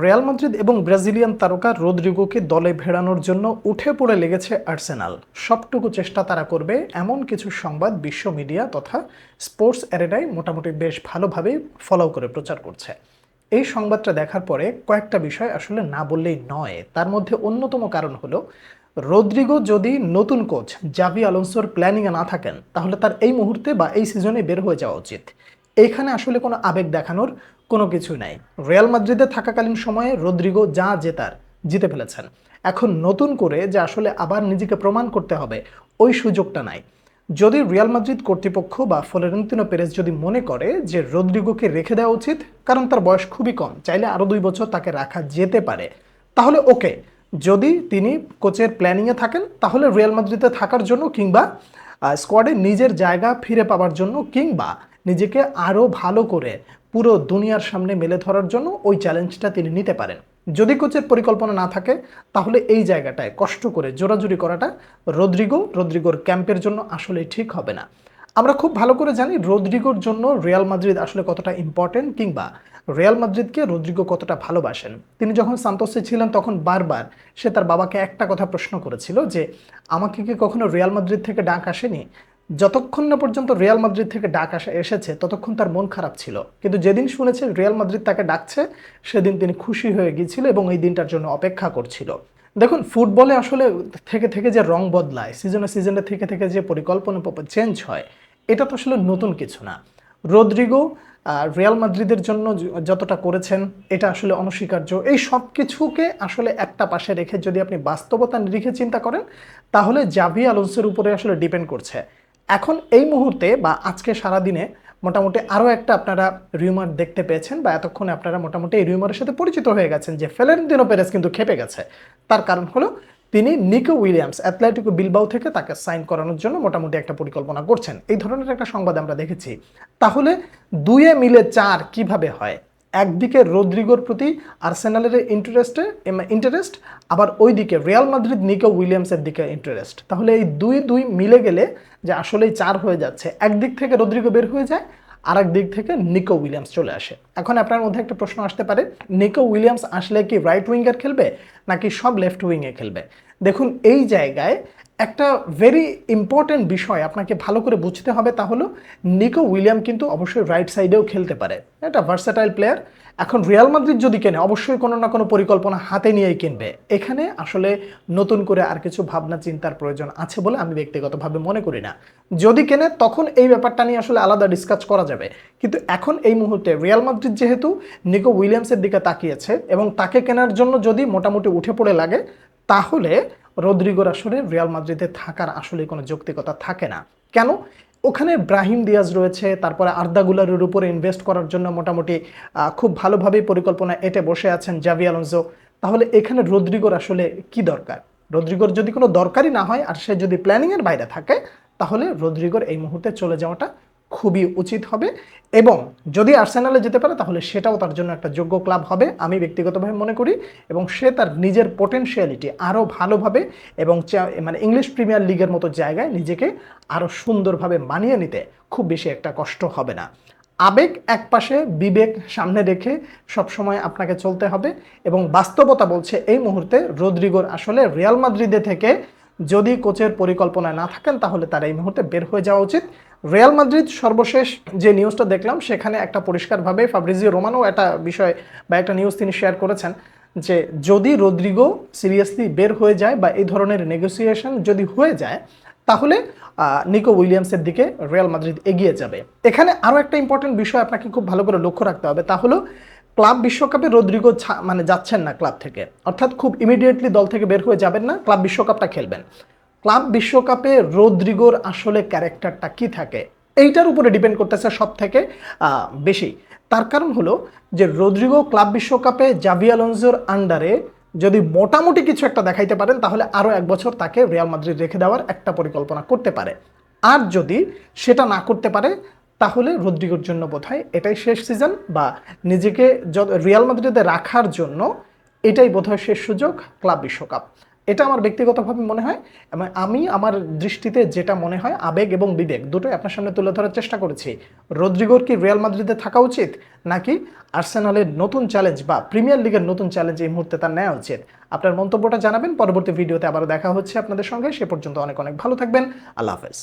Real Madrid এবং Brazilian তারকা রদ্রিগোকে দলে ভেড়ানোর জন্য উঠে পড়ে লেগেছে আর্সেনাল। সবটুকু চেষ্টা তারা করবে এমন কিছু সংবাদ বিশ্ব মিডিয়া তথা স্পোর্টস অ্যারেনায় মোটামুটি বেশ ভালোভাবেই ফলো করে প্রচার করছে। এই সংবাদটা দেখার পরে কয়েকটা বিষয় আসলে না বললেই নয়। তার মধ্যে অন্যতম কারণ হলো রদ্রিগো যদি নতুন কোচ জাভি আলোনসোর প্ল্যানিংয়ে না থাকেন, তাহলে তার এই মুহূর্তে বা এই সিজনে বের হয়ে যাওয়া উচিত। এইখানে আসলে কোনো আবেগ দেখানোর কোনো কিছু নাই। রিয়াল মাদ্রিদে থাকাকালীন সময়ে রদ্রিগো যা জেতার জিতে ফেলেছেন। এখন নতুন করে যে আসলে আবার নিজেকে প্রমাণ করতে হবে, ওই সুযোগটা নাই। যদি রিয়াল মাদ্রিদ কর্তৃপক্ষ বা ফ্লোরেন্তিনো পেরেস যদি মনে করে যে রদ্রিগোকে রেখে দেওয়া উচিত, কারণ তার বয়স খুবই কম, চাইলে আরও দুই বছর তাকে রাখা যেতে পারে, তাহলে ওকে। যদি তিনি কোচের প্ল্যানিংয়ে থাকেন, তাহলে রিয়াল মাদ্রিদে থাকার জন্য কিংবা স্কোয়াডে নিজের জায়গা ফিরে পাওয়ার জন্য কিংবা নিজেকে আরও ভালো করে পুরো দুনিয়ার সামনে মেলে ধরার জন্য ওই চ্যালেঞ্জটা তিনি নিতে পারেন। যদি কোচের পরিকল্পনা না থাকে, তাহলে এই জায়গাটায় কষ্ট করে জোরাজুরি করাটা রদ্রিগো, রদ্রিগোর ক্যাম্পের জন্য আসলে ঠিক হবে না। আমরা খুব ভালো করে জানি রদ্রিগোর জন্য রিয়াল মাদ্রিদ আসলে কতটা ইম্পর্টেন্ট কিংবা রিয়াল মাদ্রিদকে রদ্রিগো কতটা ভালোবাসেন। তিনি যখন সান্তোসে ছিলেন, তখন বারবার সে তার বাবাকে একটা কথা প্রশ্ন করেছিল যে, আমাকে কি কখনো রিয়াল মাদ্রিদ থেকে ডাক আসেনি? যতক্ষণ না পর্যন্ত রিয়াল মাদ্রিদ থেকে ডাক আসা এসেছে, ততক্ষণ তার মন খারাপ ছিল। কিন্তু যেদিন শুনেছে রিয়াল মাদ্রিদ তাকে ডাকছে, সেদিন তিনি খুশি হয়ে গিয়েছিল এবং এই দিনটার জন্য অপেক্ষা করছিল। দেখুন, ফুটবলে আসলে থেকে থেকে যে রং বদলায়, সিজনে সিজনে থেকে থেকে যে পরিকল্পনা চেঞ্জ হয়, এটা তো আসলে নতুন কিছু না। রদ্রিগো রিয়াল মাদ্রিদের জন্য যতটা করেছেন, এটা আসলে অনস্বীকার্য। এই সব কিছুকে আসলে একটা পাশে রেখে যদি আপনি বাস্তবতা নিরিখে চিন্তা করেন, তাহলে জাভি আলোন্সের উপরে আসলে ডিপেন্ড করছে। এখন এই মুহূর্তে বা আজকে সারাদিনে মোটামুটি আরও একটা আপনারা রিউমার দেখতে পেয়েছেন বা এতক্ষণে আপনারা মোটামুটি এই রিউমারের সাথে পরিচিত হয়ে গেছেন যে ফেলেন্তিনো পেরেস কিন্তু খেপে গেছে। তার কারণ হলো তিনি নিকো উইলিয়ামস অ্যাথলেটিকো বিলবাউ থেকে তাকে সাইন করানোর জন্য মোটামুটি একটা পরিকল্পনা করছেন। এই ধরনের একটা সংবাদ আমরা দেখেছি। তাহলে দুয়ে মিলে চার কীভাবে হয়? একদিকে রদ্রিগোর প্রতি আর্সেনালের ইন্টারেস্টে ইন্টারেস্ট আবার ওইদিকে রিয়াল মাদ্রিদ নিকো উইলিয়ামসের দিকে ইন্টারেস্ট তাহলে এই দুই দুই মিলে গেলে যে আসলেই চার হয়ে যাচ্ছে। একদিক থেকে রদ্রিগো বের হয়ে যায় আর দিক থেকে নিকো উইলিয়ামস চলে আসে। এখন আপনার মধ্যে একটা প্রশ্ন আসতে পারে, নিকো উইলিয়ামস আসলে কি রাইট উইঙ্গার খেলবে, নাকি সব লেফট উইংয়ে খেলবে? দেখুন, এই জায়গায় একটা ভেরি ইম্পর্টেন্ট বিষয় আপনাকে ভালো করে বুঝতে হবে তা হলো নিকো উইলিয়াম কিন্তু অবশ্যই রাইট সাইডেও খেলতে পারে। এটা ভার্সাটাইল প্লেয়ার এখন রিয়াল মাদ্রিদ যদি কেনে, অবশ্যই কোনো না কোনো পরিকল্পনা হাতে নিয়েই কিনবে। এখানে আসলে নতুন করে আর কিছু ভাবনা চিন্তার প্রয়োজন আছে বলে আমি ব্যক্তিগতভাবে মনে করি না। যদি কেনে, তখন এই ব্যাপারটা নিয়ে আসলে আলাদা ডিসকাস করা যাবে। কিন্তু এখন এই মুহূর্তে রিয়াল মাদ্রিদ যেহেতু নিকো উইলিয়ামসের দিকে তাকিয়েছে এবং তাকে কেনার জন্য যদি মোটামুটি উঠে পড়ে লাগে, তাহলে রদ্রিগোর আসলে রিয়াল মাদ্রিদে থাকার আসলে কোনো যৌক্তিকতা থাকে না। কেন? ওখানে ব্রাহিম দিয়াজ রয়েছে, তারপরে আর্দাগুলারের উপরে ইনভেস্ট করার জন্য মোটামুটি খুব ভালোভাবেই পরিকল্পনা এটে বসে আছেন জাভি আলোনসো। তাহলে এখানে রদ্রিগোর আসলে কি দরকার? রদ্রিগোর যদি কোনো দরকারই না হয়, আর সে যদি প্ল্যানিংয়ের বাইরে থাকে, তাহলে রদ্রিগোর এই মুহূর্তে চলে যাওয়াটা খুবই উচিত হবে এবং যদি আর্সেনালে যেতে পারে, তাহলে সেটাও তার জন্য একটা যোগ্য ক্লাব হবে আমি ব্যক্তিগতভাবে মনে করি এবং সে তার নিজের পোটেনশিয়ালিটি আরও ভালোভাবে এবং মানে ইংলিশ প্রিমিয়ার লিগের মতো জায়গায় নিজেকে আরও সুন্দরভাবে মানিয়ে নিতে খুব বেশি একটা কষ্ট হবে না। আবেগ এক পাশে, বিবেক সামনে রেখে সবসময় আপনাকে চলতে হবে এবং বাস্তবতা বলছে এই মুহূর্তে রদ্রিগোর আসলে রিয়াল মাদ্রিদে থেকে যদি কোচের পরিকল্পনায় না থাকেন, তাহলে তার এই মুহূর্তে বের হয়ে যাওয়া উচিত। রিয়াল মাদ্রিদ সর্বশেষ যে নিউজটা দেখলাম, সেখানে একটা পরিষ্কারভাবে ফাব্রিজিও রোমানো একটা বিষয় বা একটা নিউজ তিনি শেয়ার করেছেন যে যদি রদ্রিগো সিরিয়াসলি বের হয়ে যায় বা এই ধরনের নেগোসিয়েশন যদি হয়ে যায়, তাহলে নিকো উইলিয়ামসের দিকে রিয়াল মাদ্রিদ এগিয়ে যাবে। এখানে আরও একটা ইম্পর্টেন্ট বিষয় আপনাকে খুব ভালো করে লক্ষ্য রাখতে হবে, তা হলো ক্লাব বিশ্বকাপে রদ্রিগো মানে যাচ্ছেন না ক্লাব থেকে। অর্থাৎ খুব ইমিডিয়েটলি দল থেকে বের হয়ে যাবেন না, ক্লাব বিশ্বকাপটা খেলবেন। ক্লাব বিশ্বকাপে রদ্রিগোর আসলে ক্যারেক্টারটা কি থাকে? এইটার উপরে ডিপেন্ড করতেছে সব থেকে বেশি। তার কারণ হলো যে রদ্রিগো ক্লাব বিশ্বকাপে জাভি আন্ডারে যদি মোটামুটি কিছু একটা দেখাইতে পারেন, তাহলে আরও এক বছর তাকে রিয়াল মাদ্রিদ রেখে দেওয়ার একটা পরিকল্পনা করতে পারে। আর যদি সেটা না করতে পারে, তাহলে রদ্রিগোর জন্য বোধহয় এটাই শেষ সিজন বা নিজেকে রিয়াল মাদ্রিদে রাখার জন্য এটাই বোধহয় শেষ সুযোগ ক্লাব বিশ্বকাপ। এটা আমার ব্যক্তিগতভাবে মনে হয়, এবং আমি আমার দৃষ্টিতে যেটা মনে হয়, আবেগ এবং বিবেক দুটোই আপনার সামনে তুলে ধরার চেষ্টা করেছি। রদ্রিগোর কি রিয়াল মাদ্রিদে থাকা উচিত, নাকি আর্সেনালের নতুন চ্যালেঞ্জ বা প্রিমিয়ার লিগের নতুন চ্যালেঞ্জ এই মুহূর্তে তার নেওয়া উচিত? আপনার মন্তব্যটা জানাবেন, পরবর্তী ভিডিওতে আবার দেখা হচ্ছে আপনাদের সঙ্গে। সে পর্যন্ত অনেক অনেক ভালো থাকবেন। আল্লাহ হাফেজ।